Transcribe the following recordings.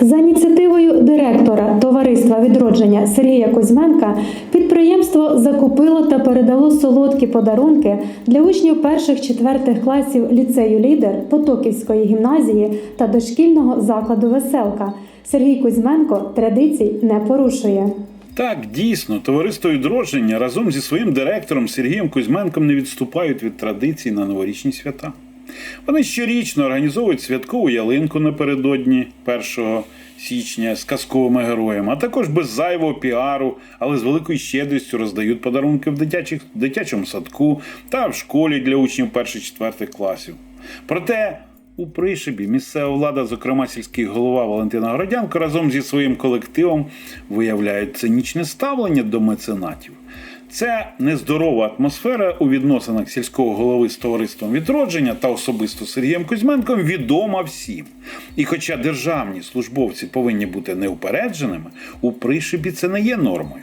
За ініціативою директора товариства відродження Сергія Кузьменка підприємство закупило та передало солодкі подарунки для учнів перших-четвертих класів ліцею Лідер Потоківської гімназії та дошкільного закладу Веселка. Сергій Кузьменко традицій не порушує. Так, дійсно, товариство відродження разом зі своїм директором Сергієм Кузьменком не відступають від традицій на новорічні свята. Вони щорічно організовують святкову ялинку напередодні 1 січня з казковими героями, а також без зайвого піару, але з великою щедрістю роздають подарунки в дитячих, дитячому садку та в школі для учнів перших-четвертих класів. Проте у Пришибі місцева влада, зокрема сільський голова Валентина Городянко, разом зі своїм колективом виявляють цинічне ставлення до меценатів. Це нездорова атмосфера у відносинах сільського голови з товариством відродження та особисто Сергієм Кузьменком відома всім. І хоча державні службовці повинні бути неупередженими, у Пришибі це не є нормою.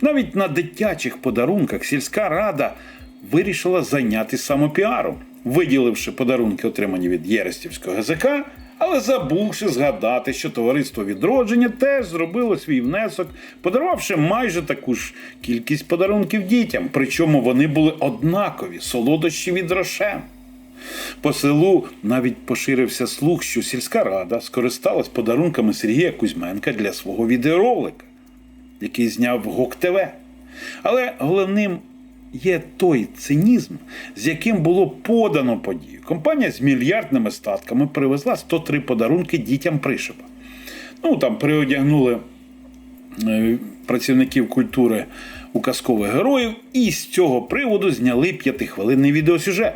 Навіть на дитячих подарунках сільська рада вирішила зайнятися самопіаром, виділивши подарунки, отримані від Єрестівського ГЗК, але забувши згадати, що товариство відродження теж зробило свій внесок, подарувавши майже таку ж кількість подарунків дітям, причому вони були однакові солодощі від Рошен. По селу навіть поширився слух, що сільська рада скористалась подарунками Сергія Кузьменка для свого відеоролика, який зняв ГОК ТВ. Але головним є той цинізм, з яким було подано подію. Компанія з мільярдними статками привезла 103 подарунки дітям Пришиба. Ну там приодягнули е, працівників культури у казкових героїв, і з цього приводу зняли п'ятихвилинний відеосюжет.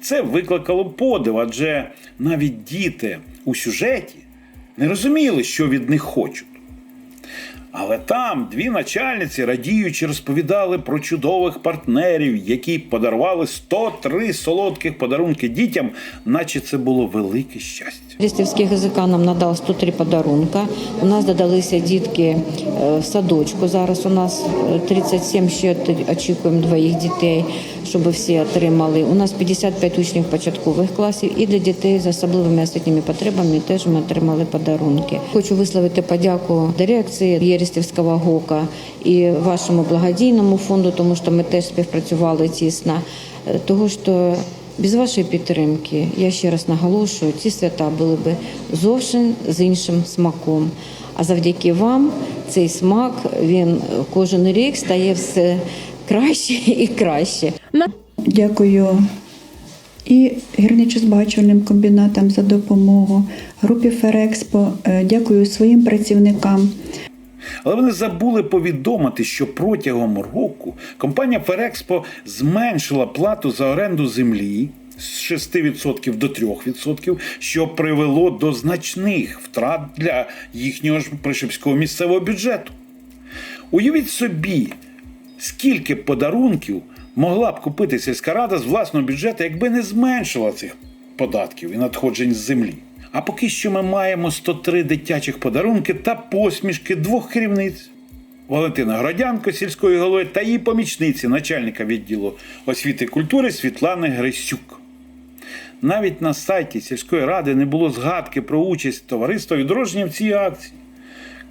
Це викликало подив, адже навіть діти у сюжеті не розуміли, що від них хочуть. Але там дві начальниці радіючи розповідали про чудових партнерів, які подарували 103 солодких подарунки дітям, наче це було велике щастя. Лістівський ГЗК нам надав 103 подарунка. У нас додалися дітки е, в садочку. Зараз у нас е, 37, ще т- очікуємо двоїх дітей, щоб всі отримали. У нас 55 учнів початкових класів і для дітей з особливими освітніми потребами теж ми отримали подарунки. Хочу висловити подяку дирекції Єрістівського ГОКа і вашому благодійному фонду, тому що ми теж співпрацювали тісно. Е, Того що без вашої підтримки, я ще раз наголошую, ці свята були б зовсім з іншим смаком. А завдяки вам цей смак він кожен рік стає все краще і краще. Дякую і гірничо-збагачувальним комбінатам за допомогу, групі Ферекспо. Е, Дякую своїм працівникам. Але вони забули повідомити, що протягом року компанія Ферекспо зменшила плату за оренду землі з 6% до 3%, що привело до значних втрат для їхнього ж пришипського місцевого бюджету. Уявіть собі, скільки подарунків могла б купити сільська рада з власного бюджету, якби не зменшила цих податків і надходжень з землі. А поки що ми маємо 103 дитячих подарунки та посмішки двох керівниць. Валентина Гродянко, сільської голови, та її помічниці, начальника відділу освіти і культури Світлани Грисюк. Навіть на сайті сільської ради не було згадки про участь товариства відродження в цій акції.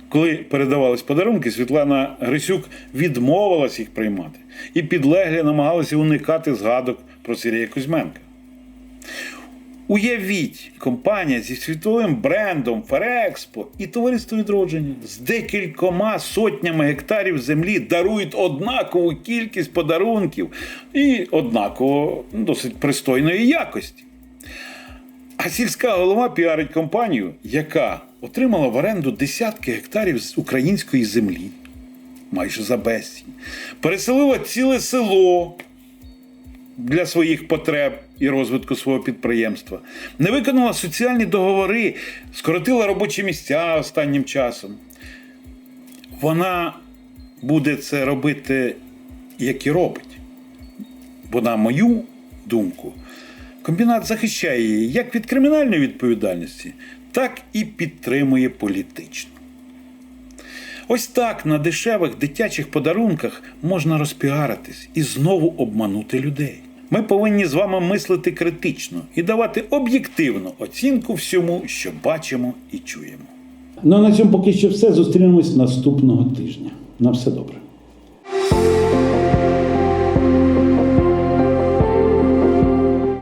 Коли передавались подарунки, Світлана Грисюк відмовилась їх приймати, і підлеглі намагалися уникати згадок про Сергія Кузьменка. Уявіть, компанія зі світовим брендом Ферекспо і товариство відродження з декількома сотнями гектарів землі дарують однакову кількість подарунків і однаково досить пристойної якості. А сільська голова піарить компанію, яка отримала в оренду десятки гектарів з української землі, майже за безцінь, переселила ціле село для своїх потреб і розвитку свого підприємства, не виконала соціальні договори, скоротила робочі місця останнім часом. Вона буде це робити, як і робить. Бо, на мою думку, комбінат захищає її як від кримінальної відповідальності, так і підтримує політично. Ось так на дешевих дитячих подарунках можна розпіаритись і знову обманути людей. Ми повинні з вами мислити критично і давати об'єктивну оцінку всьому, що бачимо і чуємо. Ну а на цьому поки що все. Зустрінемось наступного тижня. На все добре.